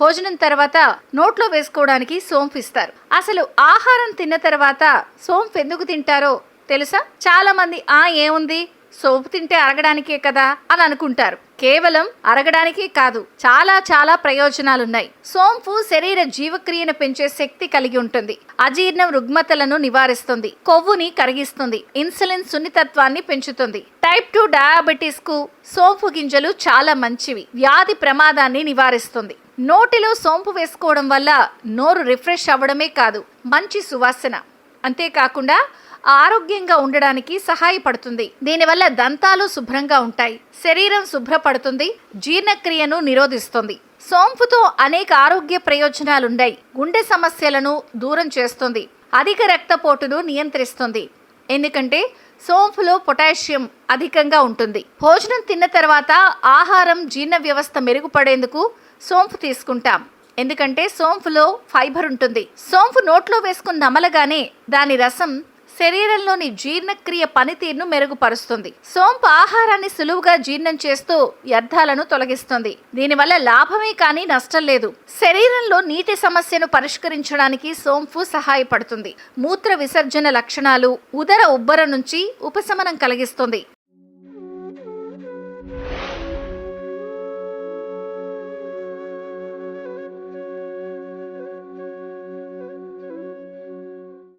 భోజనం తర్వాత నోట్లో వేసుకోవడానికి సోంపు ఇస్తారు అసలు ఆహారం తిన్న తర్వాత సోంపు ఎందుకు తింటారో తెలుసా? చాలా మంది ఆ ఏముంది? సోంపు తింటే అరగడానికే కదా అని అనుకుంటారు. కేవలం అరగడానికే కాదు చాలా చాలా ప్రయోజనాలున్నాయి. సోంపు శరీర జీవక్రియను పెంచే శక్తి కలిగి ఉంటుంది. అజీర్ణం రుగ్మతలను నివారిస్తుంది. కొవ్వుని కరిగిస్తుంది. ఇన్సులిన్ సున్నితత్వాన్ని పెంచుతుంది. టైప్ టూ డయాబెటీస్కు సోంపు గింజలు చాలా మంచివి. వ్యాధి ప్రమాదాన్ని నివారిస్తుంది. నోటిలో సోంపు వేసుకోవడం వల్ల నోరు రిఫ్రెష్ అవ్వడమే కాదు మంచి సువాసన. అంతేకాకుండా ఆరోగ్యంగా ఉండడానికి సహాయపడుతుంది. దీనివల్ల దంతాలు శుభ్రంగా ఉంటాయి శరీరం శుభ్రపడుతుంది జీర్ణక్రియను నిరోధిస్తుంది. సోంపుతో అనేక ఆరోగ్య ప్రయోజనాలున్నాయి గుండె సమస్యలను దూరం చేస్తుంది అధిక రక్తపోటును నియంత్రిస్తుంది. ఎందుకంటే సోంపులో పొటాషియం అధికంగా ఉంటుంది. భోజనం తిన్న తర్వాత ఆహారం జీర్ణ వ్యవస్థ మెరుగుపడేందుకు సోంపు తీసుకుంటాం. ఎందుకంటే సోంపులో ఫైబర్ ఉంటుంది. సోంపు నోట్లో వేసుకుని నమలగానే దాని రసం శరీరంలోని జీర్ణక్రియ పనితీరును మెరుగుపరుస్తుంది. సోంపు ఆహారాన్ని సులువుగా జీర్ణం చేస్తూ వ్యర్థాలను తొలగిస్తుంది. దీనివల్ల లాభమే కానీ నష్టం లేదు. శరీరంలో నీటి సమస్యను పరిష్కరించడానికి సోంపు సహాయపడుతుంది. మూత్ర విసర్జన లక్షణాలు ఉదర ఉబ్బర నుంచి ఉపశమనం కలిగిస్తుంది.